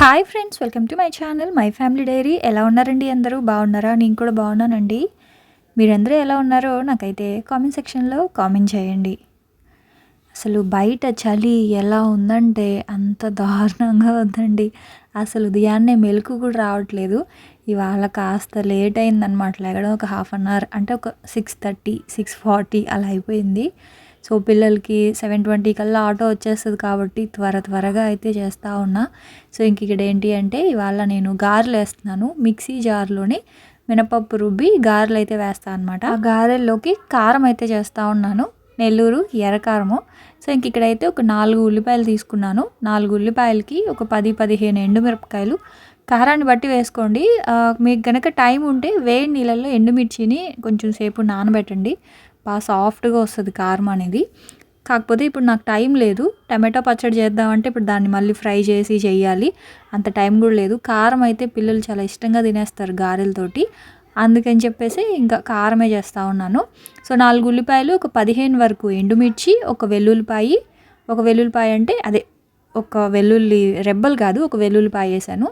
Hi friends welcome to my channel my family diary. ఎలా ఉన్నారండి అందరూ? బాగున్నారా? నేను కూడా బాగున్నానండి. మీరందరూ ఎలా ఉన్నారో నాకైతే కామెంట్ సెక్షన్లో కామెంట్ చేయండి. అసలు బయట చలి ఎలా ఉందంటే అంత దారుణంగా ఉందండి. అసలు ఉదయాన్నే మెలకు కూడా రావట్లేదు. ఇవాళ కాస్త లేట్ అయిందనమాట లేగడం ఒక హాఫ్ అన్ అవర్ అంటే ఒక సిక్స్ థర్టీ సిక్స్ ఫార్టీ అలా అయిపోయింది. సో పిల్లలకి సెవెన్ ట్వంటీ కల్లా ఆటో వచ్చేస్తుంది కాబట్టి త్వర త్వరగా అయితే చేస్తూ ఉన్నా. సో ఇంక ఇక్కడ ఏంటి అంటే ఇవాళ నేను గారెలు వేస్తున్నాను. మిక్సీ జార్లోనే మినపప్పు రుబ్బి గారెలు అయితే వేస్తాను అనమాట ఆ గారెల్లోకి కారం అయితే చేస్తూ ఉన్నాను. నెల్లూరు ఎర్రకారము. సో ఇంక ఇక్కడైతే ఒక నాలుగు ఉల్లిపాయలు తీసుకున్నాను. నాలుగు ఉల్లిపాయలకి ఒక పది పదిహేను ఎండుమిరపకాయలు. కారాన్ని బట్టి వేసుకోండి. మీకు కనుక టైం ఉంటే వేడి నీళ్ళల్లో ఎండుమిర్చిని కొంచెం సేపు నానబెట్టండి. బాగా సాఫ్ట్గా వస్తుంది కారం అనేది. కాకపోతే ఇప్పుడు నాకు టైం లేదు. టమాటో పచ్చడి చేద్దామంటే ఇప్పుడు దాన్ని మళ్ళీ ఫ్రై చేసి చేయాలి. అంత టైం కూడా లేదు. కారం అయితే పిల్లలు చాలా ఇష్టంగా తినేస్తారు గారెలతోటి అందుకని చెప్పేసి ఇంకా కారమే చేస్తూ ఉన్నాను. సో నాలుగు ఉల్లిపాయలు ఒక పదిహేను వరకు ఎండుమిర్చి ఒక వెల్లుల్లిపాయి. ఒక వెల్లుల్లిపాయ అంటే అదే ఒక వెల్లుల్లి రెబ్బలు కాదు ఒక వెల్లుల్లిపాయ వేసాను.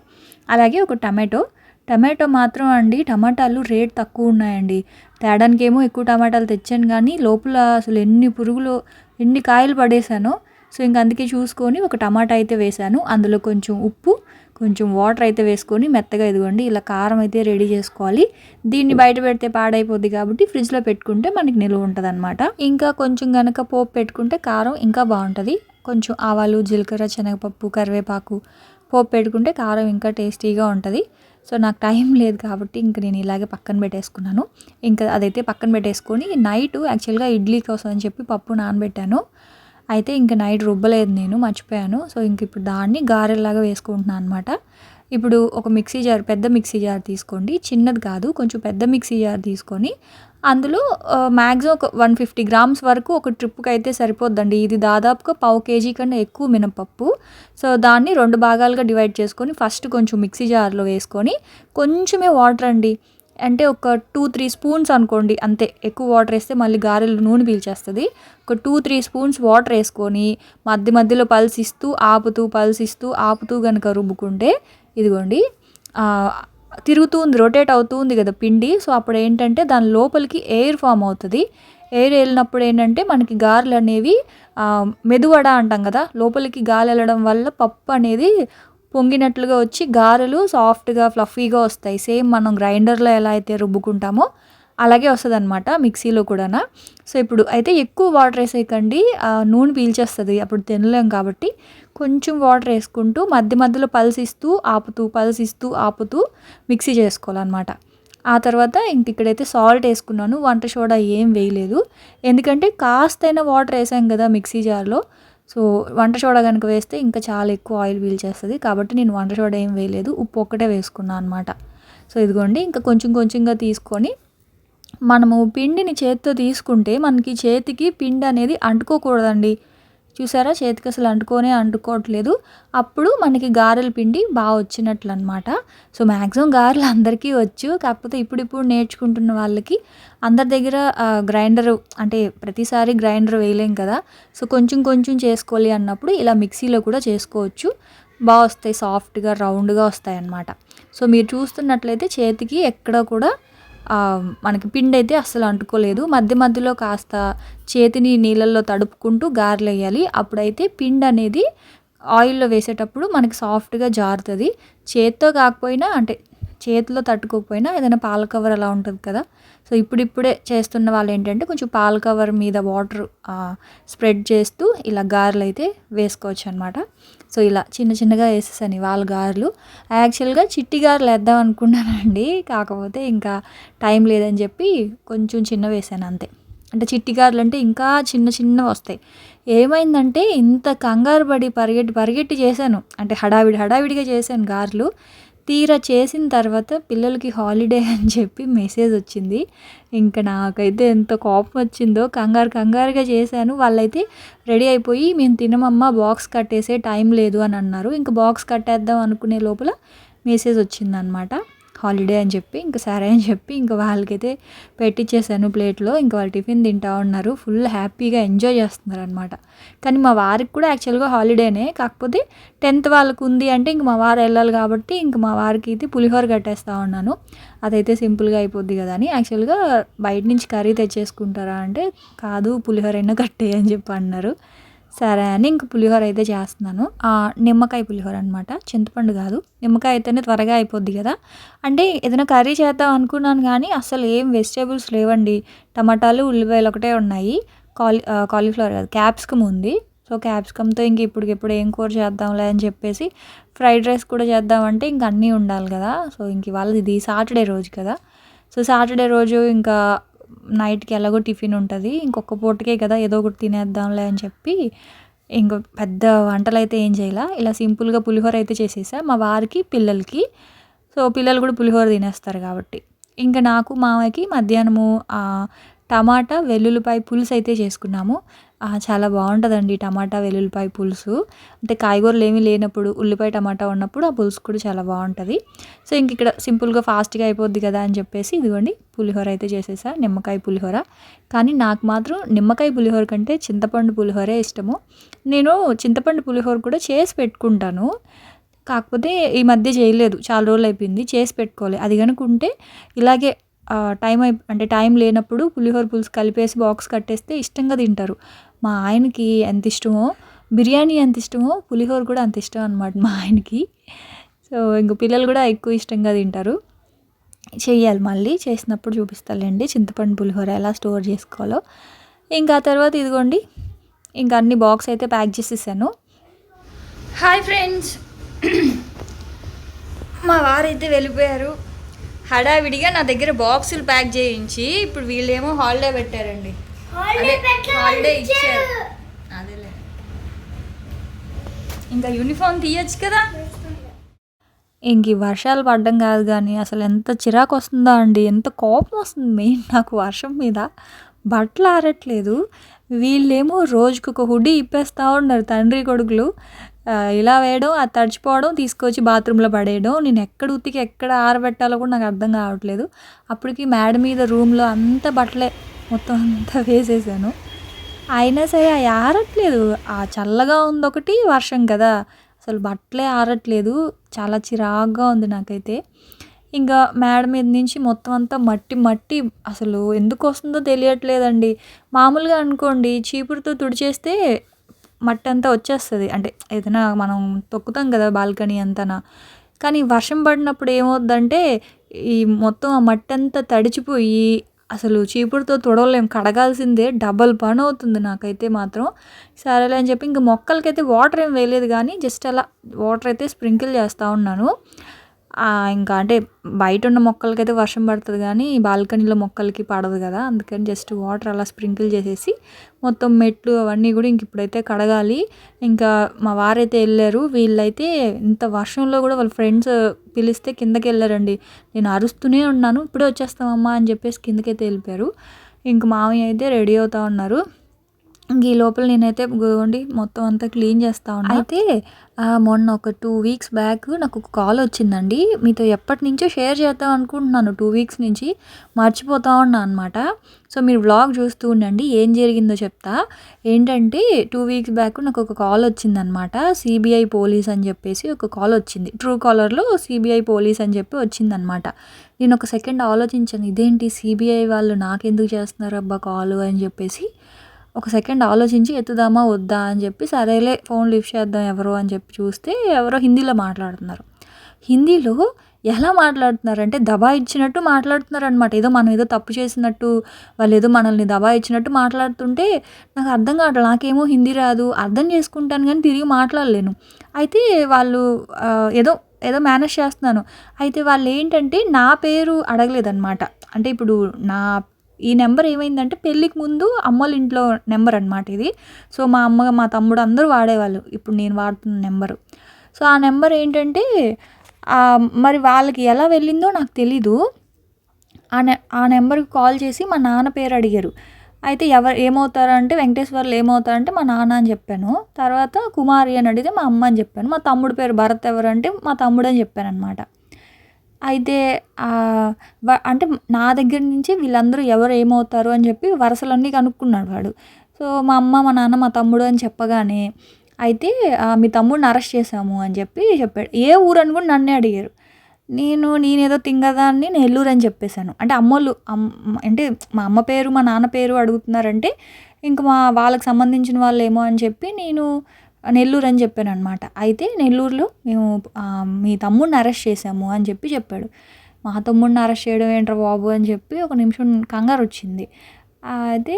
అలాగే ఒక టమాటో. టమాటో మాత్రం అండి టమాటాలు రేట్ తక్కువ ఉన్నాయండి. తేడానికేమో ఎక్కువ టమాటాలు తెచ్చాను కానీ లోపల అసలు ఎన్ని పురుగులు ఎన్ని కాయలు పడేశానో సో ఇంక అందుకే చూసుకొని ఒక టమాటా అయితే వేసాను అందులో కొంచెం ఉప్పు కొంచెం వాటర్ అయితే వేసుకొని మెత్తగా ఇదిగోండి ఇలా కారం అయితే రెడీ చేసుకోవాలి. దీన్ని బయట పెడితే పాడైపోద్ది కాబట్టి ఫ్రిడ్జ్లో పెట్టుకుంటే మనకి నిలువ ఉంటుంది అనమాట ఇంకా కొంచెం కనుక పోపు పెట్టుకుంటే కారం ఇంకా బాగుంటుంది. కొంచెం ఆవాలు జీలకర్ర శనగపప్పు కరివేపాకు పోపు పెట్టుకుంటే కారం ఇంకా టేస్టీగా ఉంటుంది. సో నాకు టైం లేదు కాబట్టి ఇంక నేను ఇలాగే పక్కన పెట్టేసుకున్నాను. ఇంకా అదైతే పక్కన పెట్టేసుకొని నైట్ యాక్చువల్గా ఇడ్లీ కోసం అని చెప్పి పప్పు నానబెట్టాను. అయితే ఇంక నైట్ రుబ్బలేదు నేను మర్చిపోయాను. సో ఇంక ఇప్పుడు దాన్ని గారెలాగా వేసుకుంటున్నాను అనమాట ఇప్పుడు ఒక మిక్సీ జార్ పెద్ద మిక్సీ జార్ తీసుకోండి. చిన్నది కాదు కొంచెం పెద్ద మిక్సీ జార్ తీసుకొని అందులో మ్యాక్సిమం ఒక వన్ ఫిఫ్టీ గ్రామ్స్ వరకు ఒక ట్రిప్కి అయితే సరిపోద్దండి. ఇది దాదాపుగా పావు కేజీ కన్నా ఎక్కువ మినపప్పు. సో దాన్ని రెండు భాగాలుగా డివైడ్ చేసుకొని ఫస్ట్ కొంచెం మిక్సీ జార్లో వేసుకొని కొంచెమే వాటర్ అండి. అంటే ఒక టూ త్రీ స్పూన్స్ అనుకోండి అంతే. ఎక్కువ వాటర్ వేస్తే మళ్ళీ గారెలు నూనె పీల్చేస్తుంది. ఒక టూ త్రీ స్పూన్స్ వాటర్ వేసుకొని మధ్య మధ్యలో పల్స్ ఇస్తూ ఆపుతూ పల్స్ ఇస్తూ ఆపుతూ కనుక రుబ్బుకుంటే ఇదిగోండి తిరుగుతూ ఉంది రొటేట్ అవుతూ ఉంది కదా పిండి. సో అప్పుడు ఏంటంటే దాని లోపలికి ఎయిర్ ఫామ్ అవుతుంది. ఎయిర్ వెళ్ళినప్పుడు ఏంటంటే మనకి గారెలు అనేవి మెదువడ అంటాం కదా. లోపలికి గాలి వెళ్ళడం వల్ల పప్పు అనేది పొంగినట్లుగా వచ్చి గారెలు సాఫ్ట్గా ఫ్లఫీగా వస్తాయి. సేమ్ మనం గ్రైండర్లో ఎలా అయితే రుబ్బుకుంటామో అలాగే వస్తుంది అనమాట మిక్సీలో కూడా సో ఇప్పుడు అయితే ఎక్కువ వాటర్ వేసేయకండి. నూనె పీల్చేస్తుంది. అప్పుడు తినలేం కాబట్టి కొంచెం వాటర్ వేసుకుంటూ మధ్య మధ్యలో పల్సిస్తూ ఆపుతూ పల్సిస్తూ ఆపుతూ మిక్సీ చేసుకోవాలన్నమాట. ఆ తర్వాత ఇంక ఇక్కడైతే సాల్ట్ వేసుకున్నాను. వంట సోడా ఏం వేయలేదు. ఎందుకంటే కాస్తైనా వాటర్ వేసాం కదా మిక్సీ జార్లో. సో వంట సోడా కనుక వేస్తే ఇంకా చాలా ఎక్కువ ఆయిల్ పీల్చేస్తుంది కాబట్టి నేను వంట సోడా ఏం వేయలేదు. ఉప్పు ఒక్కటే వేసుకున్నాను అనమాట సో ఇదిగోండి. ఇంకా కొంచెం కొంచెంగా తీసుకొని మనము పిండిని చేతితో తీసుకుంటే మనకి చేతికి పిండి అనేది అంటుకోకూడదండి. చూసారా? చేతికి అసలు అంటుకోనే అంటుకోవట్లేదు. అప్పుడు మనకి గారెల పిండి బాగా వచ్చినట్లు అనమాట సో మ్యాక్సిమం గారెలు అందరికీ వచ్చు. కాకపోతే ఇప్పుడిప్పుడు నేర్చుకుంటున్న వాళ్ళకి అందరి దగ్గర గ్రైండర్ అంటే ప్రతిసారి గ్రైండర్ వేయలేం కదా. సో కొంచెం కొంచెం చేసుకోవాలి అన్నప్పుడు ఇలా మిక్సీలో కూడా చేసుకోవచ్చు. బాగా వస్తాయి సాఫ్ట్గా రౌండ్గా వస్తాయి అన్నమాట సో మీరు చూస్తున్నట్లయితే చేతికి ఎక్కడ కూడా మనకి పిండి అయితే అస్సలు అంటుకోలేదు. మధ్య మధ్యలో కాస్త చేతిని నీళ్ళల్లో తడుపుకుంటూ గారెలు వేయాలి అప్పుడైతే పిండి అనేది ఆయిల్లో వేసేటప్పుడు మనకి సాఫ్ట్గా జారుతుంది. చేత్తో కాకపోయినా అంటే చేతిలో తట్టుకోకపోయినా ఏదైనా పాల కవర్ అలా ఉంటుంది కదా. సో ఇప్పుడిప్పుడే చేస్తున్న వాళ్ళు ఏంటంటే కొంచెం పాల కవర్ మీద వాటర్ స్ప్రెడ్ చేస్తూ ఇలా గారెలు అయితే వేసుకోవచ్చు అనమాట సో ఇలా చిన్న చిన్నగా వేసేసాను ఇవాళ గారెలు. యాక్చువల్గా చిట్టి గారెలు వేద్దాం అనుకున్నానండి. కాకపోతే ఇంకా టైం లేదని చెప్పి కొంచెం చిన్న వేసాను అంతే. అంటే చిట్టి గారెలు అంటే ఇంకా చిన్న చిన్నవి వస్తాయి. ఏమైందంటే ఇంత కంగారు పడి పరిగెట్టి పరిగెట్టి చేశాను. అంటే హడావిడి హడావిడిగా చేశాను గారెలు. తీరా చేసిన తర్వాత పిల్లలకి హాలిడే అని చెప్పి మెసేజ్ వచ్చింది. ఇంకా నాకైతే ఎంత కోపం వచ్చిందో కంగారు కంగారుగా చేశాను. వాళ్ళైతే రెడీ అయిపోయి మేము తినమమ్మా బాక్స్ కట్టేసే టైం లేదు అని అన్నారు. ఇంకా బాక్స్ కట్టేద్దాం అనుకునే లోపల మెసేజ్ వచ్చిందనమాట. హాలిడే అని చెప్పి ఇంకా సరే అని చెప్పి ఇంకా వాళ్ళకైతే పెట్టించేసాను ప్లేట్లో. ఇంకా వాళ్ళు టిఫిన్ తింటా ఉన్నారు. ఫుల్ హ్యాపీగా ఎంజాయ్ చేస్తున్నారు అనమాట కానీ మా వారికి కూడా యాక్చువల్గా హాలిడేనే. కాకపోతే టెన్త్ వాళ్ళకు ఉంది అంటే ఇంక మా వారు వెళ్ళాలి కాబట్టి ఇంక మా వారికి అయితే పులిహోర కట్టేస్తా ఉన్నాను. అదైతే సింపుల్గా అయిపోద్ది కదా అని. యాక్చువల్గా బయట నుంచి కర్రీ తెచ్చేసుకుంటారా అంటే కాదు పులిహోర అయినా కట్టే అని చెప్పి అన్నారు. సరే అని ఇంక పులిహోర అయితే చేస్తున్నాను. నిమ్మకాయ పులిహోర అనమాట చింతపండు కాదు. నిమ్మకాయ అయితేనే త్వరగా అయిపోద్ది కదా. అంటే ఏదైనా కర్రీ చేద్దాం అనుకున్నాను కానీ అసలు ఏం వెజిటేబుల్స్ లేవండి. టమాటాలు ఉల్లిపాయలు ఒకటే ఉన్నాయి. కాలీ కాలీఫ్లవర్ కాదు క్యాప్సికమ్ ఉంది. సో క్యాప్సికమ్తో ఇంక ఇప్పటికిప్పుడు ఏం కూర చేద్దాంలే అని చెప్పేసి ఫ్రైడ్ రైస్ కూడా చేద్దామంటే ఇంక అన్నీ ఉండాలి కదా. సో ఇంక ఇవాళ ఇది సాటర్డే రోజు కదా. సో సాటర్డే రోజు ఇంకా నైట్కి ఎలాగో టిఫిన్ ఉంటుంది. ఇంకొక పూటకే కదా ఏదో ఒకటి తినేద్దాంలే అని చెప్పి ఇంకో పెద్ద వంటలు అయితే ఏం చేయాల. ఇలా సింపుల్గా పులిహోర అయితే చేసేసా. మా వారికి పిల్లలకి. సో పిల్లలు కూడా పులిహోర తినేస్తారు కాబట్టి. ఇంకా నాకు మామయ్యకి మధ్యాహ్నము టమాటా వెల్లుల్లిపాయ పులుసు అయితే చేసుకున్నాము. చాలా బాగుంటుందండి టమాటా వెల్లుల్లిపాయ పులుసు. అంటే కాయగూరలు ఏమీ లేనప్పుడు ఉల్లిపాయ టమాటా ఉన్నప్పుడు ఆ పులుసు కూడా చాలా బాగుంటుంది. సో ఇంక ఇక్కడ సింపుల్గా ఫాస్ట్గా అయిపోద్ది కదా అని చెప్పేసి ఇదిగోండి పులిహోర అయితే చేసేసా నిమ్మకాయ పులిహోర. కానీ నాకు మాత్రం నిమ్మకాయ పులిహోర కంటే చింతపండు పులిహోరే ఇష్టము. నేను చింతపండు పులిహోర కూడా చేసి పెట్టుకుంటాను. కాకపోతే ఈ మధ్య చేయలేదు చాలా రోజులు అయిపోయింది చేసి పెట్టుకోవాలి అది కనుకుంటే ఇలాగే టైం అయి అంటే టైం లేనప్పుడు పులిహోర పులుసు కలిపేసి బాక్స్ కట్టేస్తే ఇష్టంగా తింటారు. మా ఆయనకి ఎంత ఇష్టమో బిర్యానీ ఎంత ఇష్టమో పులిహోర కూడా అంత ఇష్టం అనమాట మా ఆయనకి. సో ఇంక పిల్లలు కూడా ఎక్కువ ఇష్టంగా తింటారు. చేయాలి మళ్ళీ చేసినప్పుడు చూపిస్తాలేండి. చింతపండు పులిహోర ఎలా స్టోర్ చేసుకోవాలో. ఇంకా తర్వాత ఇదిగోండి ఇంకా అన్ని బాక్స్ అయితే ప్యాక్ చేసేసాను. Hi friends. మా వారైతే వెళ్ళిపోయారు. హడావిడిగా నా దగ్గర బాక్సులు ప్యాక్ చేయించి ఇప్పుడు వీళ్ళేమో హాలిడే పెట్టారండి. హాలిడే ఇచ్చారు. అదేలే. ఇంకా యూనిఫామ్ తీయచ్చు కదా? ఇంక ఈ వర్షాలు పడడం కాదు కానీ అసలు ఎంత చిరాకు వస్తుందో అండి. ఎంత కోపం వస్తుంది మెయిన్ నాకు వర్షం మీద. బట్టలు ఆరట్లేదు. వీళ్ళేమో రోజుకు ఒక హుడీ ఇప్పేస్తూ ఉన్నారు తండ్రి కొడుకులు. ఇలా వేయడం అది తడిచిపోవడం తీసుకొచ్చి బాత్రూంలో పడేయడం. నేను ఎక్కడ ఉతికి ఎక్కడ ఆరబెట్టాలో కూడా నాకు అర్థం కావట్లేదు. అప్పటికి మేడ మీద రూమ్లో అంత బట్టలే. మొత్తం అంతా వేసేసాను. అయినా సరే అవి ఆరట్లేదు. ఆ చల్లగా ఉంది ఒకటి వర్షం కదా. అసలు బట్టలే ఆరట్లేదు. చాలా చిరాగ్గా ఉంది నాకైతే. ఇంకా మేడ మీద నుంచి మొత్తం అంతా మట్టి మట్టి అసలు ఎందుకు వస్తుందో తెలియట్లేదండి. మామూలుగా అనుకోండి చీపురుతో తుడిచేస్తే మట్టి అంతా వచ్చేస్తుంది. అంటే ఏదైనా మనం తొక్కుతాం కదా బాల్కనీ అంతనా. కానీ వర్షం పడినప్పుడు ఏమవుద్దంటే ఈ మొత్తం ఆ మట్టి అంతా తడిచిపోయి అసలు చీపురుతో తుడవలేం కడగాల్సిందే డబల్ పని అవుతుంది నాకైతే మాత్రం. సరేలే అని చెప్పి ఇంకా మొక్కలకైతే వాటర్ ఏం వేయలేదు కానీ జస్ట్ అలా వాటర్ అయితే స్ప్రింకిల్ చేస్తూ ఉన్నాను. ఇంకా అంటే బయట ఉన్న మొక్కలకైతే వర్షం పడుతుంది కానీ బాల్కనీలో మొక్కలకి పడదు కదా. అందుకని జస్ట్ వాటర్ అలా స్ప్రింకిల్ చేసేసి మొత్తం మెట్లు అవన్నీ కూడా ఇంక ఇప్పుడైతే కడగాలి. ఇంకా మా వారైతే వెళ్ళారు. వీళ్ళైతే ఇంత వర్షంలో కూడా వాళ్ళ ఫ్రెండ్స్ పిలిస్తే కిందకి వెళ్ళారండి. నేను అరుస్తూనే ఉన్నాను. ఇప్పుడే వచ్చేస్తామమ్మా అని చెప్పేసి కిందకైతే వెళ్ళిపోయారు. ఇంక మామయ్య అయితే రెడీ అవుతా ఉన్నారు. ఈ లోపల నేనైతే గోండి మొత్తం అంతా క్లీన్ చేస్తా ఉన్నా. అయితే మొన్న ఒక టూ వీక్స్ బ్యాక్ నాకు ఒక కాల్ వచ్చిందండి. మీతో ఎప్పటి నుంచో షేర్ చేద్దాం అనుకుంటున్నాను. టూ వీక్స్ నుంచి మర్చిపోతా ఉన్నా అనమాట సో మీరు వ్లాగ్ చూస్తూ ఉండండి. ఏం జరిగిందో చెప్తా. ఏంటంటే టూ వీక్స్ బ్యాక్ నాకు ఒక కాల్ వచ్చిందనమాట సిబిఐ పోలీస్ అని చెప్పేసి ఒక కాల్ వచ్చింది. ట్రూ కాలర్లో సిబిఐ పోలీస్ అని చెప్పి వచ్చిందనమాట నేను ఒక సెకండ్ ఆలోచించాను. ఇదేంటి సిబిఐ వాళ్ళు నాకెందుకు చేస్తున్నారు అబ్బా కాల్ అని చెప్పేసి. ఒక సెకండ్ ఆలోచించి ఎత్తుదామా వద్దా అని చెప్పి సరేలే ఫోన్ లిఫ్ట్ చేద్దాం ఎవరో అని చెప్పి చూస్తే ఎవరో హిందీలో మాట్లాడుతున్నారు. హిందీలో ఎలా మాట్లాడుతున్నారు అంటే దబా ఇచ్చినట్టు మాట్లాడుతున్నారు అనమాట ఏదో మనం ఏదో తప్పు చేసినట్టు వాళ్ళు ఏదో మనల్ని దబా ఇచ్చినట్టు మాట్లాడుతుంటే నాకు అర్థం కావట్లేదు. నాకేమో హిందీ రాదు అర్థం చేసుకుంటాను కానీ తిరిగి మాట్లాడలేను. అయితే వాళ్ళు ఏదో ఏదో మేనేజ్ చేస్తున్నాను. అయితే వాళ్ళు ఏంటంటే నా పేరు అడగలేదన్నమాట. అంటే ఇప్పుడు నా ఈ నెంబర్ ఏమైందంటే పెళ్ళికి ముందు అమ్మోళ్ళ ఇంట్లో నెంబర్ అనమాట ఇది. సో మా అమ్మ మా తమ్ముడు అందరూ వాడేవాళ్ళు. ఇప్పుడు నేను వాడుతున్న నెంబరు. సో ఆ నెంబర్ ఏంటంటే మరి వాళ్ళకి ఎలా వెళ్ళిందో నాకు తెలీదు. ఆ నె ఆ నెంబర్కి కాల్ చేసి మా నాన్న పేరు అడిగారు. అయితే ఎవరు ఏమవుతారంటే వెంకటేశ్వర్లు ఏమవుతారంటే మా నాన్న అని చెప్పాను. తర్వాత కుమారి అని అడిగితే మా అమ్మ అని చెప్పాను. మా తమ్ముడు పేరు భరత్ ఎవరంటే మా తమ్ముడు అని చెప్పాను అనమాట అయితే అంటే నా దగ్గర నుంచి వీళ్ళందరూ ఎవరు ఏమవుతారు అని చెప్పి వరుసలన్నీ కనుక్కున్నాడు వాడు. సో, మా అమ్మ, మా నాన్న, మా తమ్ముడు అని చెప్పగానే అయితే మీ తమ్ముడిని అరెస్ట్ చేశాము అని చెప్పి చెప్పాడు. ఏ ఊరు అని కూడా నన్నే అడిగారు. నేను నేనేదో తింగదాన్ని నెల్లూరు అని చెప్పేసాను. అంటే అమ్మోళ్ళు అమ్ అంటే మా అమ్మ పేరు, మా నాన్న పేరు అడుగుతున్నారంటే ఇంక మా వాళ్ళకి సంబంధించిన వాళ్ళు ఏమో అని చెప్పి నేను నెల్లూరు అని చెప్పాను అనమాట అయితే నెల్లూరులో మేము మీ తమ్ముడిని అరెస్ట్ చేశాము అని చెప్పి చెప్పాడు. మా తమ్ముడిని అరెస్ట్ చేయడం ఏంట్రా బాబు అని చెప్పి ఒక నిమిషం కంగారు వచ్చింది అయితే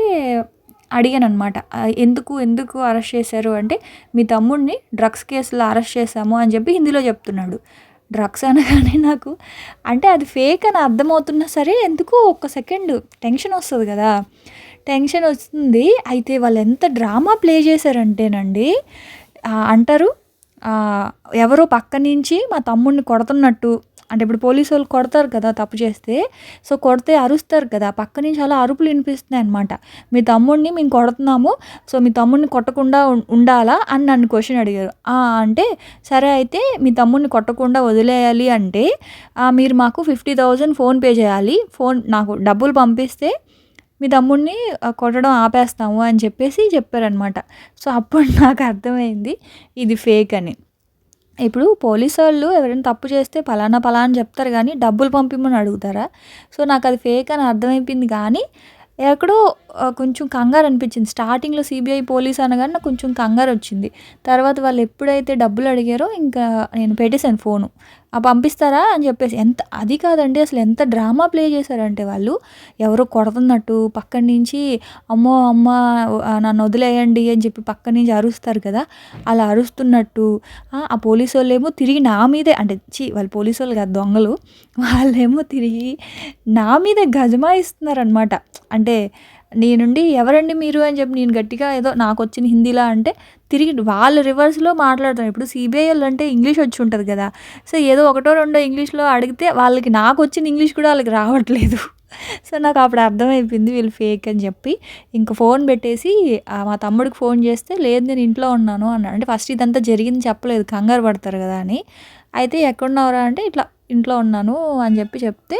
అడిగాననమాట. అనమాట ఎందుకు, ఎందుకు అరెస్ట్ చేశారు అంటే, మీ తమ్ముడిని డ్రగ్స్ కేసులో అరెస్ట్ చేశాము అని చెప్పి హిందీలో చెప్తున్నాడు. డ్రగ్స్ అనగానే నాకు అంటే అది ఫేక్ అని అర్థమవుతున్నా సరే ఎందుకో ఒక్క సెకండ్ టెన్షన్ వస్తుంది కదా! టెన్షన్ వస్తుంది. అయితే వాళ్ళు ఎంత డ్రామా ప్లే చేశారంటేనండి అంటారు ఎవరో పక్క నుంచి మా తమ్ముడిని కొడుతున్నట్టు అంటే ఇప్పుడు పోలీసు వాళ్ళు కొడతారు కదా తప్పు చేస్తే. సో, కొడితే అరుస్తారు కదా! పక్క నుంచి అలా అరుపులు వినిపిస్తున్నాయి అనమాట మీ తమ్ముడిని మేము కొడుతున్నాము. సో, మీ తమ్ముడిని కొట్టకుండా ఉండాలా అని నన్ను క్వశ్చన్ అడిగారు. అంటే సరే అయితే మీ తమ్ముడిని కొట్టకుండా వదిలేయాలి అంటే మీరు మాకు 50,000 ఫోన్‌పే చేయాలి. ఫోన్ నాకు డబ్బులు పంపిస్తే మీ తమ్ముడిని కొట్టడం ఆపేస్తాము అని చెప్పేసి చెప్పారనమాట. సో, అప్పుడు నాకు అర్థమైంది ఇది ఫేక్ అని. ఇప్పుడు పోలీసోళ్ళు ఎవరైనా తప్పు చేస్తే పలానా, పలానా చెప్తారు కానీ డబ్బులు పంపిమని అడుగుతారా? సో, నాకు అది ఫేక్ అని అర్థమైపోయింది కానీ ఎక్కడో కొంచెం కంగారు అనిపించింది. స్టార్టింగ్‌లో సీబీఐ పోలీస్ అనగానే నాకు కొంచెం కంగారొచ్చింది. తర్వాత వాళ్ళు ఎప్పుడైతే డబ్బులు అడిగారో ఇంకా నేను పెట్టేసాను ఫోను. ఆ! పంపిస్తారా అని చెప్పేసి ఎంత అది కాదండి అసలు ఎంత డ్రామా ప్లే చేశారంటే వాళ్ళు ఎవరో కొడుతున్నట్టు పక్కన నుంచి అమ్మో! అమ్మ నన్ను వదిలేయండి అని చెప్పి పక్క నుంచి అరుస్తారు కదా! అలా అరుస్తున్నట్టు ఆ! పోలీసు వాళ్ళేమో తిరిగి నా మీదే అంటే ఛీ! వాళ్ళు పోలీసోళ్ళు కాదు దొంగలు. వాళ్ళేమో తిరిగి నా మీదే గజమాయిస్తున్నారనమాట. అంటే నేనుండి ఎవరండి మీరు అని చెప్పి నేను గట్టిగా ఏదో నాకు వచ్చిన హిందీలా అంటే తిరిగి వాళ్ళు రివర్స్‌లో మాట్లాడతారు ఇప్పుడు సీబీఐయోళ్ళంటే ఇంగ్లీష్ వచ్చి ఉంటుంది కదా! సో, ఏదో ఒకటో రెండో ఇంగ్లీష్‌లో అడిగితే వాళ్ళకి నాకు వచ్చిన ఇంగ్లీష్ కూడా వాళ్ళకి రావట్లేదు. సో, నాకు అప్పుడు అర్థమైపోయింది వీళ్ళు ఫేక్ అని చెప్పి ఇంక ఫోన్ పెట్టేసి మా తమ్ముడికి ఫోన్ చేస్తే లేదు నేను ఇంట్లో ఉన్నాను అన్నాడు. అంటే ఫస్ట్ ఇదంతా జరిగింది చెప్పలేదు కంగారు పడతారు కదా అని. అయితే ఎక్కడున్నావురా అంటే ఇట్లా ఇంట్లో ఉన్నాను అని చెప్పి చెప్తే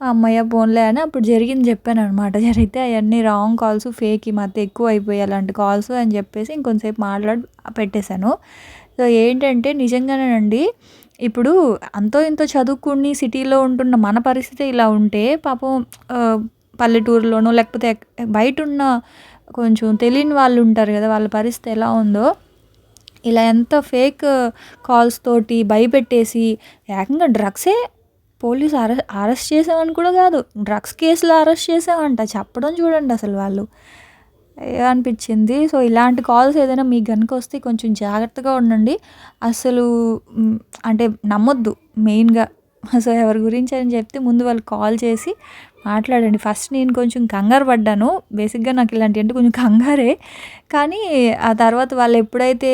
అమ్మయ్య ఫోన్లే అని అప్పుడు జరిగింది చెప్పాననమాట. జరిగితే అవన్నీ రాంగ్ కాల్స్ ఫేక్ ఈ మధ్య ఎక్కువైపోయాయి అలాంటి కాల్స్ అని చెప్పేసి ఇంకొంతసేపు మాట్లాడి పెట్టేశాను సో, ఏంటంటే నిజంగానేనండి ఇప్పుడు అంతో ఇంతో చదువుకుని సిటీలో ఉంటున్న మన పరిస్థితి ఇలా ఉంటే పాపం పల్లెటూరులోనో లేకపోతే బయట ఉన్న కొంచెం తెలియని వాళ్ళు ఉంటారు కదా! వాళ్ళ పరిస్థితి ఎలా ఉందో ఇలా ఎంత ఫేక్ కాల్స్ తోటి భయపెట్టేసి ఏకంగా డ్రగ్సే పోలీస్ అరె అరెస్ట్ చేసామని కూడా కాదు. డ్రగ్స్ కేసులో అరెస్ట్ చేసామంట. చెప్పడం చూడండి అసలు వాళ్ళు. అనిపించింది. సో, ఇలాంటి కాల్స్ ఏదైనా మీకు గనుక వస్తే కొంచెం జాగ్రత్తగా ఉండండి. అసలు అంటే నమ్మొద్దు మెయిన్‌గా. సో, ఎవరి గురించి అని చెప్తే ముందు వాళ్ళు కాల్ చేసి మాట్లాడండి. ఫస్ట్ నేను కొంచెం కంగారు పడ్డాను. బేసిక్‌గా నాకు ఇలాంటియంటే కొంచెం కంగారే. కానీ ఆ తర్వాత వాళ్ళు ఎప్పుడైతే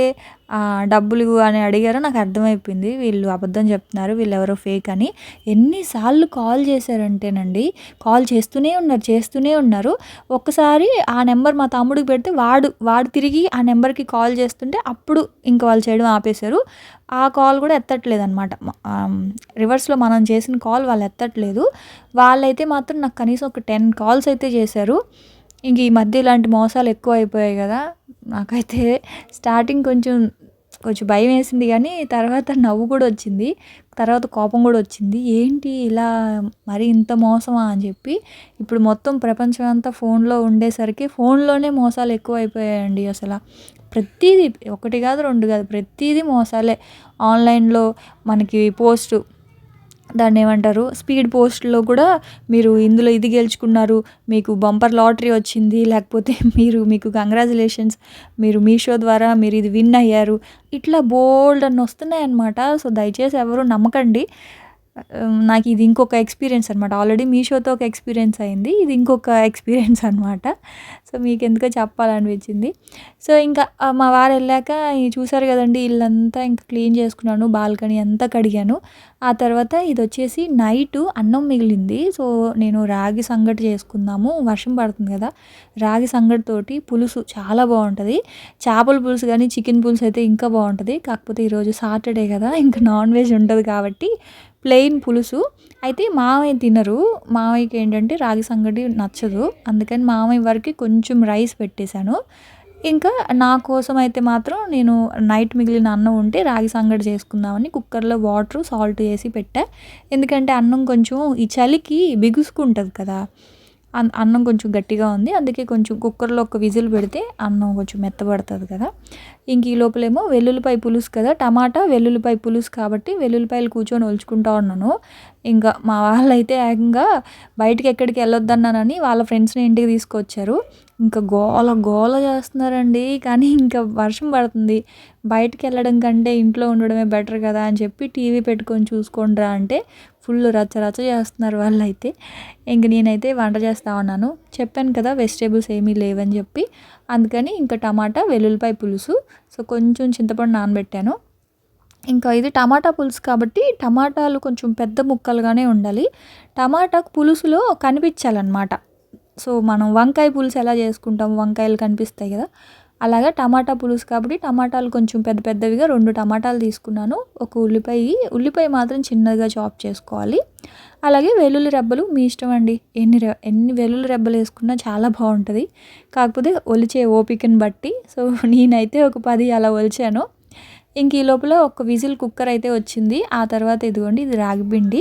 డబ్బులు అని అడిగారో నాకు అర్థమైపోయింది. వీళ్ళు అబద్ధం చెప్తున్నారు. వీళ్ళెవరో ఫేక్ అని. ఎన్నిసార్లు కాల్ చేశారంటేనండి కాల్ చేస్తూనే ఉన్నారు, చేస్తూనే ఉన్నారు. ఒక్కసారి ఆ నెంబర్ మా తమ్ముడికి పెడితే వాడు వాడు తిరిగి ఆ నెంబర్‌కి కాల్ చేస్తుంటే అప్పుడు ఇంక వాళ్ళు చేయడం ఆపేశారు. ఆ కాల్ కూడా ఎత్తట్లేదనమాట. అనమాట రివర్స్‌లో మనం చేసిన కాల్ వాళ్ళు ఎత్తట్లేదు. వాళ్ళైతే మాత్రం నాకు కనీసం ఒక 10 కాల్స్ అయితే చేశారు. ఇంక ఈ మధ్య ఇలాంటి మోసాలు ఎక్కువ అయిపోయాయి కదా! నాకైతే స్టార్టింగ్ కొంచెం కొంచెం భయం వేసింది కానీ తర్వాత నవ్వు కూడా వచ్చింది. తర్వాత కోపం కూడా వచ్చింది. ఏంటి ఇలా మరి ఇంత మోసమా అని చెప్పి. ఇప్పుడు మొత్తం ప్రపంచం అంతా ఫోన్‌లో ఉండేసరికి ఫోన్‌లోనే మోసాలు ఎక్కువైపోయాయండి అసలు ప్రతిదీ ఒకటి కాదు, రెండు కాదు ప్రతీదీ మోసాలే. ఆన్‌లైన్‌లో మనకి పోస్ట్ దాన్ని ఏమంటారు స్పీడ్ పోస్ట్‌లో కూడా మీరు ఇందులో ఇది గెలుచుకున్నారు. మీకు బంపర్ లాటరీ వచ్చింది. లేకపోతే మీరు మీకు కంగ్రాచులేషన్స్ మీరు మీషో ద్వారా మీరు ఇది విన్ అయ్యారు. ఇట్లా బోల్డ్ బోలెడన్ని వస్తున్నాయన్నమాట. సో, దయచేసి ఎవరు నమ్మకండి. నాకు ఇది ఇంకొక ఎక్స్‌పీరియన్స్ అనమాట. ఆల్రెడీ మీషోతో ఒక ఎక్స్‌పీరియన్స్ అయింది. ఇది ఇంకొక ఎక్స్‌పీరియన్స్ అనమాట. సో, మీకు ఎందుకో చెప్పాలనిపించింది. సో, ఇంకా మా వారు వెళ్ళాక చూసారు కదండీ ఇల్లంతా ఇంకా క్లీన్ చేసుకున్నాను. బాల్కనీ అంతా కడిగాను. ఆ తర్వాత ఇది వచ్చేసి నైటు అన్నం మిగిలింది. సో, నేను రాగి సంగటి చేసుకుందాము. వర్షం పడుతుంది కదా! రాగి సంగటితోటి పులుసు చాలా బాగుంటుంది చేపల పులుసు కానీ చికెన్ పులుసు అయితే ఇంకా బాగుంటుంది కాకపోతే ఈరోజు సాటర్డే కదా! ఇంకా నాన్ వెజ్ ఉండదు కాబట్టి ప్లెయిన్ పులుసు అయితే మామయ్య తినరు మామయ్యకి ఏంటంటే రాగి సంగటి నచ్చదు అందుకని మామయ్య వరకు కొంచెం కొంచెం రైస్ పెట్టేశాను. ఇంకా నా కోసం అయితే మాత్రం నేను నైట్ మిగిలిన అన్నం ఉంటే రాగి సంగడి చేసుకుందామని కుక్కర్లో వాటర్ సాల్ట్ వేసి పెట్టా. ఎందుకంటే అన్నం కొంచెం ఈ చలికి బిగుసుకుంటుంది కదా. అన్నం కొంచెం గట్టిగా ఉంది. అందుకే కొంచెం కుక్కర్లో ఒక విజిల్ పెడితే అన్నం కొంచెం మెత్తబడుతుంది కదా. ఇంక ఈ లోపలేమో వెల్లుల్లిపాయ పులుసు కదా. టమాటా వెల్లుల్లిపాయ పులుసు కాబట్టి వెల్లుల్లిపాయలు కూర్చొని ఒలుచుకుంటా ఉన్నాను. ఇంకా మా వాళ్ళైతే ఏకంగా బయటికి ఎక్కడికి వెళ్ళొద్దన్నానని వాళ్ళ ఫ్రెండ్స్ని ఇంటికి తీసుకొచ్చారు. ఇంకా గోల గోల చేస్తున్నారండి. కానీ ఇంకా వర్షం పడుతుంది. బయటికి వెళ్ళడం కంటే ఇంట్లో ఉండడమే బెటర్ కదా అని చెప్పి టీవీ పెట్టుకొని చూసుకోండిరా అంటే ఫుల్ రచ్చ రచ్చ చేస్తున్నారు వాళ్ళైతే. ఇంక నేనైతే వంట చేస్తా ఉన్నాను. చెప్పాను కదా వెజిటేబుల్స్ ఏమీ లేవని చెప్పి. అందుకని ఇంకా టమాటా వెల్లుల్లిపాయ పులుసు. సో కొంచెం చింతపండు నానబెట్టాను. ఇంకా ఇది టమాటా పులుసు కాబట్టి టమాటాలు కొంచెం పెద్ద ముక్కలుగానే ఉండాలి. టమాటా పులుసులో కనిపించాలన్నమాట. సో మనం వంకాయ పులుసు ఎలా చేసుకుంటాం? వంకాయలు కనిపిస్తాయి కదా. అలాగే టమాటా పులుసు కాబట్టి టమాటాలు కొంచెం పెద్ద పెద్దవిగా రెండు టమాటాలు తీసుకున్నాను. ఒక ఉల్లిపాయ ఉల్లిపాయ మాత్రం చిన్నగా చాప్ చేసుకోవాలి. అలాగే వెల్లుల్లి రెబ్బలు మీ ఇష్టం అండి. ఎన్ని ఎన్ని వెల్లుల్లి రెబ్బలు వేసుకున్నా చాలా బాగుంటుంది. కాకపోతే ఒలిచే ఓపికని బట్టి సో నేనైతే ఒక పది అలా ఒలిచాను. ఇంక ఈ లోపల ఒక విజిల్ కుక్కర్ అయితే వచ్చింది. ఆ తర్వాత ఇదిగోండి ఇది రాగిపిండి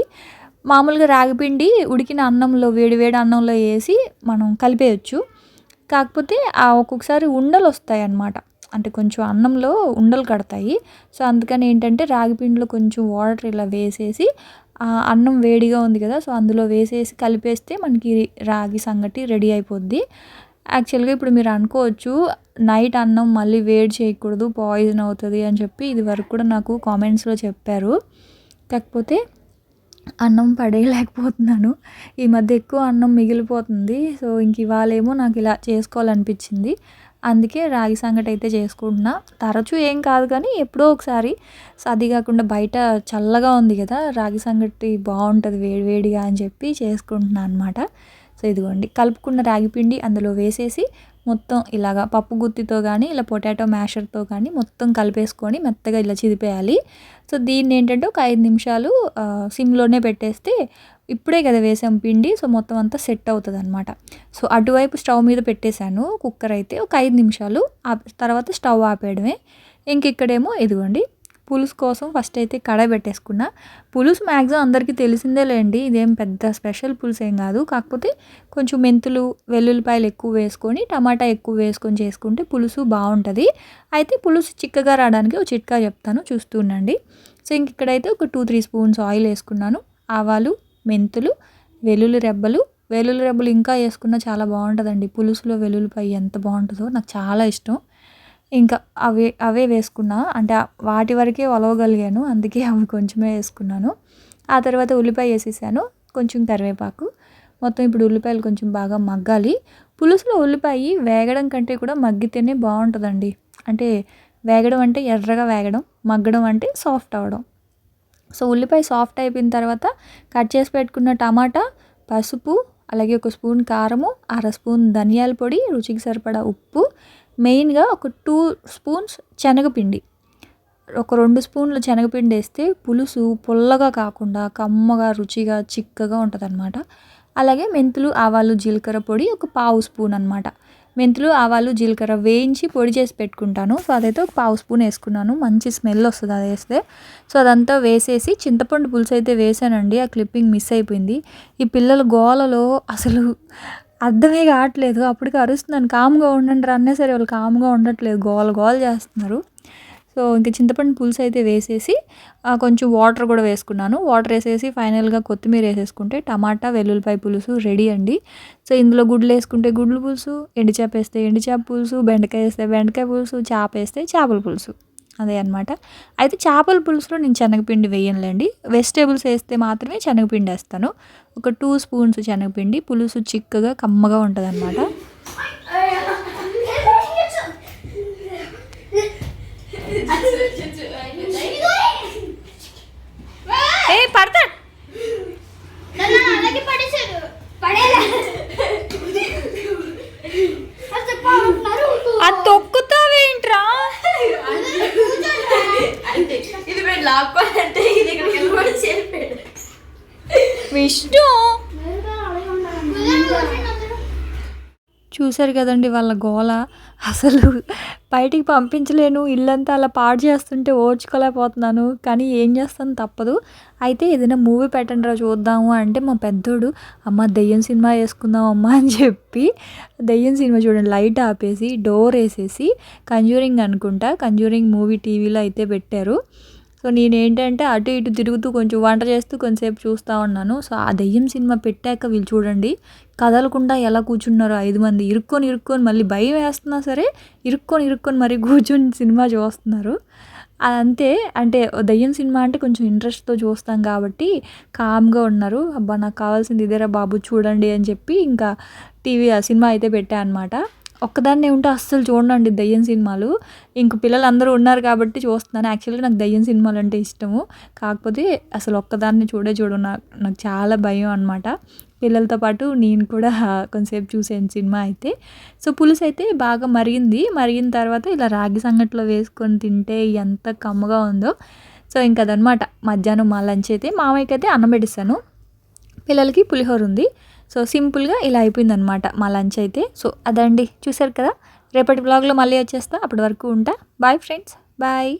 మామూలుగా రాగిపిండి ఉడికిన అన్నంలో వేడి వేడి అన్నంలో వేసి మనం కలిపేయచ్చు. కాకపోతే ఒక్కొక్కసారి ఉండలు వస్తాయి అన్నమాట అంటే కొంచెం అన్నంలో ఉండలు కడతాయి. సో అందుకని ఏంటంటే రాగిపిండిలో కొంచెం వాటర్ ఇలా వేసేసి అన్నం వేడిగా ఉంది కదా సో అందులో వేసేసి కలిపేస్తే మనకి రాగి సంగటి రెడీ అయిపోద్ది. యాక్చువల్గా ఇప్పుడు మీరు అనుకోవచ్చు నైట్ అన్నం మళ్ళీ వేడి చేయకూడదు పాయిజన్ అవుతుంది అని చెప్పి ఇది వరకు కూడా నాకు కామెంట్స్లో చెప్పారు. కాకపోతే అన్నం పడేయలేకపోతున్నాను. ఈ మధ్య ఎక్కువ అన్నం మిగిలిపోతుంది. సో ఇంక ఇవాళేమో నాకు ఇలా చేసుకోవాలనిపించింది. అందుకే రాగి సంగటి అయితే చేసుకుంటున్నా. తరచూ ఏం కాదు కానీ ఎప్పుడో ఒకసారి అది కాకుండా బయట చల్లగా ఉంది కదా రాగి సంగటి బాగుంటుంది వేడి వేడిగా అని చెప్పి చేసుకుంటున్నాను అనమాట సో ఇదిగోండి. కలుపుకున్న రాగి పిండి అందులో వేసేసి మొత్తం ఇలాగా పప్పు గుత్తితో కానీ ఇలా పొటాటో మ్యాషర్తో కానీ మొత్తం కలిపేసుకొని మెత్తగా ఇలా చిదిపేయాలి. సో దీన్ని ఏంటంటే ఒక ఐదు నిమిషాలు సిమ్లోనే పెట్టేస్తే ఇప్పుడే కదా వేసాం పిండి సో మొత్తం అంతా సెట్ అవుతుంది అనమాట సో అటువైపు స్టవ్ మీద పెట్టేశాను కుక్కర్ అయితే ఒక ఐదు నిమిషాలు ఆ తర్వాత స్టవ్ ఆపేయడమే. ఇంక ఇక్కడేమో ఇదిగోండి పులుసు కోసం ఫస్ట్ అయితే కడాయి పెట్టేసుకున్నా. పులుసు మ్యాక్సిమం అందరికీ తెలిసిందే లేండి ఇదేం పెద్ద స్పెషల్ పులుసు ఏం కాదు. కాకపోతే కొంచెం మెంతులు వెల్లుల్లిపాయలు ఎక్కువ వేసుకొని టమాటా ఎక్కువ వేసుకొని చేసుకుంటే పులుసు బాగుంటుంది. అయితే పులుసు చిక్కగా రావడానికి ఒక చిట్కా చెప్తాను చూస్తూ ఉండండి. సో ఇంక ఇక్కడైతే ఒక టూ త్రీ స్పూన్స్ ఆయిల్ వేసుకున్నాను. ఆవాలు మెంతులు వెల్లుల్లి రెబ్బలు. వెల్లుల్లి రెబ్బలు ఇంకా వేసుకున్నా చాలా బాగుంటుందండి. పులుసులో వెల్లుల్లిపాయ ఎంత బాగుంటుందో నాకు చాలా ఇష్టం. ఇంకా అవే అవే వేసుకున్నా. అంటే వాటి వరకే ఒలవగలిగాను అందుకే అవి కొంచెమే వేసుకున్నాను. ఆ తర్వాత ఉల్లిపాయ వేసేసాను. కొంచెం కరివేపాకు. మొత్తం ఇప్పుడు ఉల్లిపాయలు కొంచెం బాగా మగ్గాలి. పులుసులో ఉల్లిపాయ వేగడం కంటే కూడా మగ్గితేనే బాగుంటుందండి. అంటే వేగడం అంటే ఎర్రగా వేగడం మగ్గడం అంటే సాఫ్ట్ అవ్వడం. సో ఉల్లిపాయ సాఫ్ట్ అయిపోయిన తర్వాత కట్ చేసి పెట్టుకున్న టమాటా పసుపు అలాగే ఒక స్పూన్ కారము అర స్పూన్ ధనియాల పొడి రుచికి సరిపడా ఉప్పు మెయిన్గా ఒక టూ స్పూన్స్ శనగపిండి. ఒక రెండు స్పూన్ల శనగపిండి వేస్తే పులుసు పుల్లగా కాకుండా కమ్మగా రుచిగా చిక్కగా ఉంటుంది అలాగే మెంతులు ఆవాలు జీలకర్ర పొడి ఒక పావు స్పూన్ అనమాట మెంతులు ఆవాలు జీలకర్ర వేయించి పొడి చేసి పెట్టుకుంటాను. సో అదైతే ఒక పావు స్పూన్ వేసుకున్నాను. మంచి స్మెల్ వస్తుంది అది వేస్తే. సో అదంతా వేసేసి చింతపండు పులుసు అయితే వేసానండి. ఆ క్లిప్పింగ్ మిస్ అయిపోయింది. ఈ పిల్లల గోలలో అసలు అర్థమే కావట్లేదు. అప్పటికి అరుస్తున్నాను. కామ్గా ఉండండి రా అన్నా సరే వాళ్ళు కామ్గా ఉండట్లేదు. గోల గోల చేస్తున్నారు. సో ఇంకా చింతపండు పులుసు అయితే వేసేసి కొంచెం వాటర్ కూడా వేసుకున్నాను. వాటర్ వేసేసి ఫైనల్గా కొత్తిమీర వేసేసుకుంటే టమాటా వెల్లుల్లిపాయ పులుసు రెడీ అండి. సో ఇందులో గుడ్లు వేసుకుంటే గుడ్లు పులుసు ఎండిచేప వేస్తే ఎండిచేప పులుసు బెండకాయ వేస్తే బెండకాయ పులుసు చేప వేస్తే చేపల పులుసు. అదే అనమాట అయితే చేపల పులుసులో నేను శనగపిండి వేయనులేండి. వెజిటేబుల్స్ వేస్తే మాత్రమే శనగపిండి వేస్తాను. ఒక టూ స్పూన్స్ శనగపిండి. పులుసు చిక్కగా కమ్మగా ఉంటుంది అనమాట ఏ నన్ను అలాగే ఏంట్రా ఇది పెట్టి లాక్కు అంటే ఇది ఇక్కడికి కూడా చేరిపోయాడు విష్ణు చూశారు కదండి వాళ్ళ గోల. అసలు బయటికి పంపించలేను ఇల్లంతా అలా పాడు చేస్తుంటే ఓర్చుకోలేకపోతున్నాను. కానీ ఏం చేస్తాను తప్పదు. అయితే ఏదైనా మూవీ పెట్టండి రా చూద్దాము అంటే మా పెద్దోడు అమ్మ దెయ్యం సినిమా వేసుకుందాం అమ్మ అని చెప్పి దెయ్యం సినిమా చూడండి. లైట్ ఆపేసి డోర్ వేసేసి కంజూరింగ్ అనుకుంటా. కంజూరింగ్ మూవీ టీవీలో అయితే పెట్టారు. సో నేనేంటంటే అటు ఇటు తిరుగుతూ కొంచెం వంట చేస్తూ కొంచెంసేపు చూస్తూ ఉన్నాను. సో ఆ దెయ్యం సినిమా పెట్టాక వీళ్ళు చూడండి. కదలకుండా ఎలా కూర్చున్నారో ఐదు మంది ఇరుక్కొని ఇరుక్కొని మళ్ళీ భయం వేస్తున్నా సరే ఇరుక్కొని ఇరుక్కొని మరి కూర్చొని సినిమా చూస్తున్నారు. అంతే అంటే దయ్యం సినిమా అంటే కొంచెం ఇంట్రెస్ట్తో చూస్తాం కాబట్టి కామ్గా ఉన్నారు. అబ్బా నాకు కావాల్సింది ఇదేరా బాబు చూడండి అని చెప్పి ఇంకా టీవీ ఆ సినిమా అయితే పెట్టా అనమాట ఒక్కదాన్నే ఉంటే అస్సలు చూడండి దయ్యం సినిమాలు. ఇంక పిల్లలు అందరూ ఉన్నారు కాబట్టి చూస్తున్నాను. యాక్చువల్గా నాకు దయ్యం సినిమాలు అంటే ఇష్టము. కాకపోతే అసలు ఒక్కదాన్ని చూడే చూడు నాకు నాకు చాలా భయం అనమాట పిల్లలతో పాటు నేను కూడా కొంతసేపు చూసాను సినిమా అయితే. సో పులుసు అయితే బాగా మరిగింది. మరిగిన తర్వాత ఇలా రాగి సంగట్లో వేసుకొని తింటే ఎంత కమ్మగా ఉందో. సో ఇంకా అదనమాట మధ్యాహ్నం మా లంచ్ అయితే మామయ్యకి అయితే అన్నం పెట్టిస్తాను. పిల్లలకి పులిహోర ఉంది. సో సింపుల్గా ఇలా అయిపోయిందనమాట మా లంచ్ అయితే. సో అదండి. చూసారు కదా? రేపటి బ్లాగ్లో మళ్ళీ వచ్చేస్తా. అప్పటి వరకు ఉంటా. Bye friends bye